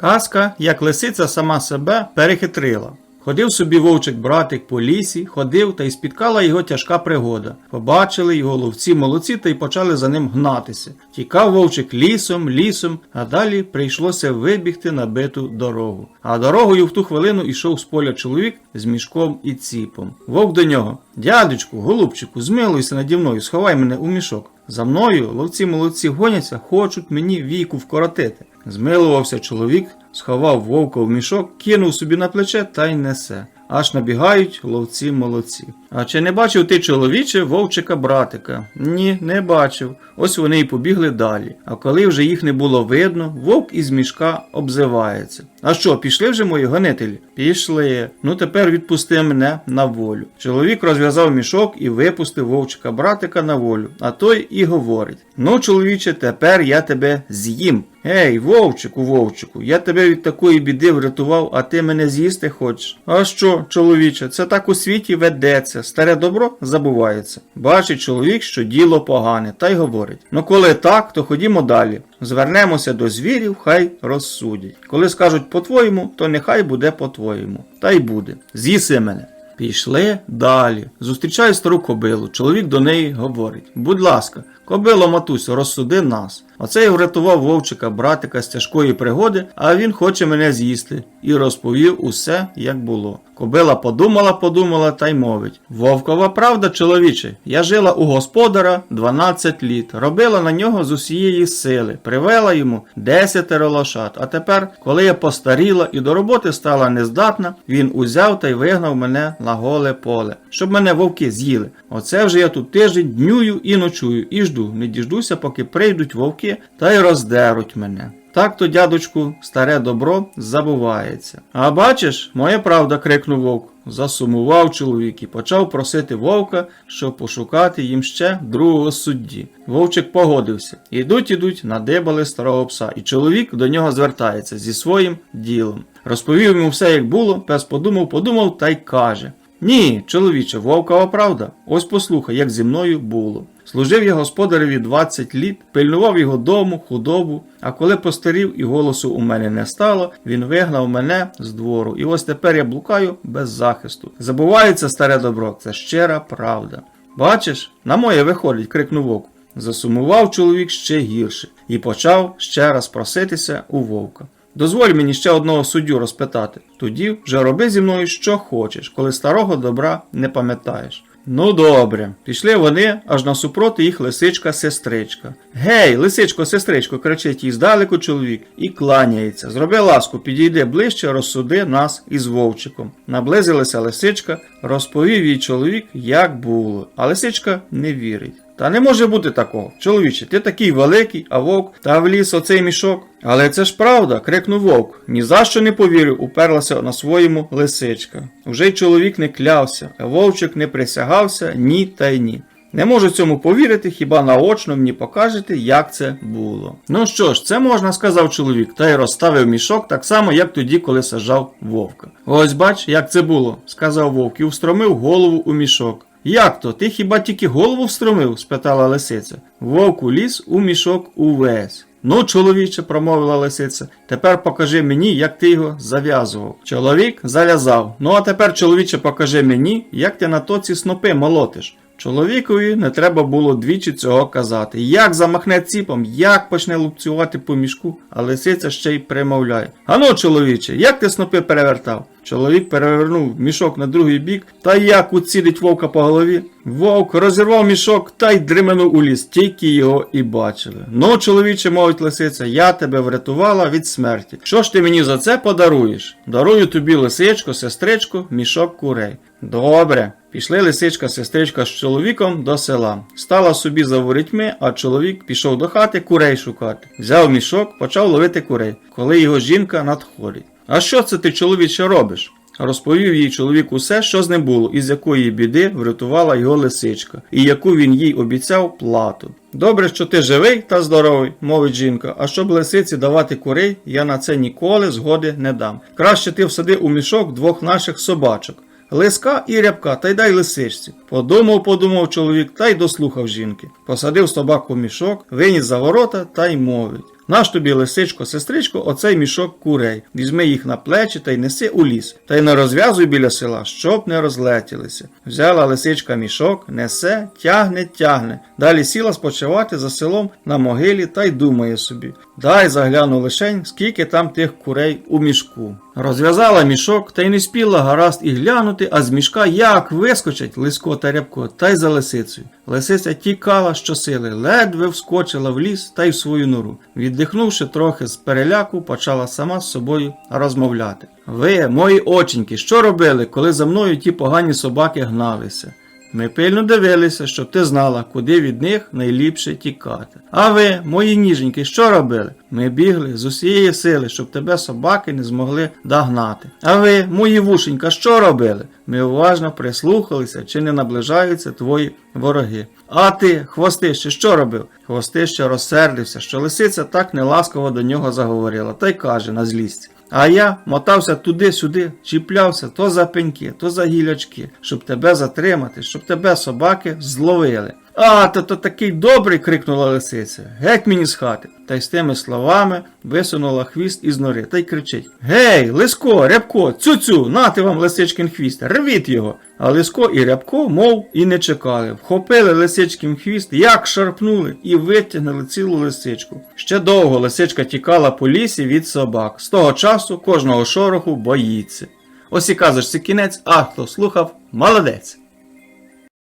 Казка, як лисиця сама себе перехитрила. Ходив собі вовчик-братик по лісі, ходив та й спіткала його тяжка пригода. Побачили його ловці молодці та й почали за ним гнатися. Тікав вовчик лісом, лісом, а далі прийшлося вибігти на биту дорогу. А дорогою в ту хвилину ішов з поля чоловік з мішком і ціпом. Вовк до нього: Дядечку, голубчику, змилуйся наді мною, сховай мене у мішок. За мною ловці молодці гоняться, хочуть мені віку вкоротити. Змилувався чоловік, сховав вовка в мішок, кинув собі на плече та й несе. Аж набігають ловці молодці. А чи не бачив ти, чоловіче, вовчика братика? Ні, не бачив. Ось вони й побігли далі. А коли вже їх не було видно, вовк із мішка обзивається. А що, пішли вже мої гонителі? Пішли. Ну тепер відпусти мене на волю. Чоловік розв'язав мішок і випустив вовчика братика на волю. А той і говорить: Ну, чоловіче, тепер я тебе з'їм. Ей, вовчику, вовчику, я тебе від такої біди врятував, а ти мене з'їсти хочеш. А що, чоловіче, це так у світі ведеться, старе добро забувається. Бачить чоловік, що діло погане, та й говорить: ну коли так, то ходімо далі. Звернемося до звірів, хай розсудять. Коли скажуть по-твоєму, то нехай буде по-твоєму. Та й буде. З'їси мене. Пішли далі. Зустрічає стару кобилу. Чоловік до неї говорить: Будь ласка, кобило матусю, розсуди нас. Оце я врятував вовчика, братика з тяжкої пригоди, а він хоче мене з'їсти. І розповів усе, як було. Кобила подумала, подумала та й мовить: Вовкова правда, чоловіче, я жила у господара 12 літ, робила на нього з усієї сили, привела йому десятеро лошад. А тепер, коли я постаріла і до роботи стала нездатна, він узяв та й вигнав мене на голе поле, щоб мене вовки з'їли. Оце вже я тут тиждень днюю і ночую, і жду, не діждуся, поки прийдуть вовки та й роздеруть мене. Так то, дядочку, старе добро забувається. А бачиш, моя правда, крикнув вовк. Засумував чоловік і почав просити вовка, щоб пошукати їм ще другого судді. Вовчик погодився. Ідуть, ідуть, надибали старого пса, і чоловік до нього звертається зі своїм ділом. Розповів йому все, як було, пес подумав, подумав та й каже: Ні, чоловіче, вовкова правда. Ось послухай, як зі мною було. Служив я господареві 20 літ, пильнував його дому, худобу, а коли постарів і голосу у мене не стало, він вигнав мене з двору. І ось тепер я блукаю без захисту. Забувається старе добро, це щира правда. Бачиш, на моє виходить, крикнув вовк. Засумував чоловік ще гірше і почав ще раз проситися у вовка. Дозволь мені ще одного суддю розпитати. Тоді вже роби зі мною що хочеш, коли старого добра не пам'ятаєш. Ну добре, пішли вони аж насупроти їх лисичка-сестричка. Гей, лисичко, сестричко, кричить їй здалеку чоловік і кланяється. Зроби ласку, підійди ближче, розсуди нас із вовчиком. Наблизилася лисичка, розповів їй чоловік, як було. А лисичка не вірить. Та не може бути такого. Чоловіче, ти такий великий, а вовк та вліз оцей мішок. Але це ж правда, крикнув вовк. Ні за що не повірив, уперлася на своєму лисичка. Уже й чоловік не клявся, а вовчик не присягався ні та й ні. Не можу цьому повірити, хіба наочно мені покажете, як це було. Ну що ж, це можна, сказав чоловік, та й розставив мішок так само, як тоді, коли сажав вовка. Ось бач, як це було, сказав вовк і встромив голову у мішок. Як то? Ти хіба тільки голову встромив? спитала лисиця. Вовк уліз у мішок увесь. Ну, чоловіче, промовила лисиця, тепер покажи мені, як ти його зав'язував. Чоловік зав'язав. Ну а тепер, чоловіче, покажи мені, як ти на тоці снопи молотиш. Чоловікові не треба було двічі цього казати. Як замахне ціпом, як почне лупцювати по мішку, а лисиця ще й примовляє. Ану, чоловіче, як ти снопи перевертав? Чоловік перевернув мішок на другий бік, та як уцілить вовка по голові. Вовк розірвав мішок та й дрименув у ліс, тільки його і бачили. Ну, чоловіче, мовить лисиця, я тебе врятувала від смерті. Що ж ти мені за це подаруєш? Дарую тобі лисичко, сестричко, мішок курей. Добре. Пішли лисичка, сестричка з чоловіком до села. Стала собі за ворітьми, а чоловік пішов до хати курей шукати. Взяв мішок, почав ловити курей, коли його жінка надходить. А що це ти, чоловіче, робиш? Розповів їй чоловік усе, що з ним було, і з якої біди врятувала його лисичка, і яку він їй обіцяв плату. Добре, що ти живий та здоровий, мовить жінка, а щоб лисиці давати курей, я на це ніколи згоди не дам. Краще ти всади у мішок двох наших собачок. Лиска і рябка, та й дай лисичці. Подумав, подумав чоловік та й дослухав жінки. Посадив собаку в мішок, виніс за ворота та й мовить. Наш тобі лисичко, сестричко, оцей мішок курей. Візьми їх на плечі та й неси у ліс. Та й не розв'язуй біля села, щоб не розлетілися. Взяла лисичка мішок, несе, тягне, тягне. Далі сіла спочивати за селом на могилі та й думає собі. Дай загляну лишень, скільки там тих курей у мішку. Розв'язала мішок та й не спіла гаразд і глянути, а з мішка як вискочать лисько та рябко, та й за лисицею. Лисиця тікала щосили, ледве вскочила в ліс та й в свою нору. Віддихнувши трохи з переляку, почала сама з собою розмовляти. Ви, мої оченьки, що робили, коли за мною ті погані собаки гналися? Ми пильно дивилися, щоб ти знала, куди від них найліпше тікати. А ви, мої ніженьки, що робили? Ми бігли з усієї сили, щоб тебе собаки не змогли догнати. А ви, мої вушенька, що робили? Ми уважно прислухалися, чи не наближаються твої вороги. А ти, хвостище, що робив? Хвостище розсердився, що лисиця так неласково до нього заговорила, та й каже на злість. А я мотався туди-сюди, чіплявся то за пеньки, то за гілячки, щоб тебе затримати, щоб тебе собаки зловили. А, то то такий добрий. крикнула лисиця. Геть мені з хати. Та й з тими словами висунула хвіст із нори та й кричить: Гей, лиско, рябко, цю-цю, нати вам лисичкин хвіст, рвіть його. А лиско і рябко, мов і не чекали. Вхопили лисичкин хвіст, як шарпнули, і витягнули цілу лисичку. Ще довго лисичка тікала по лісі від собак. З того часу кожного шороху боїться. Ось і казочці кінець, а хто слухав, молодець.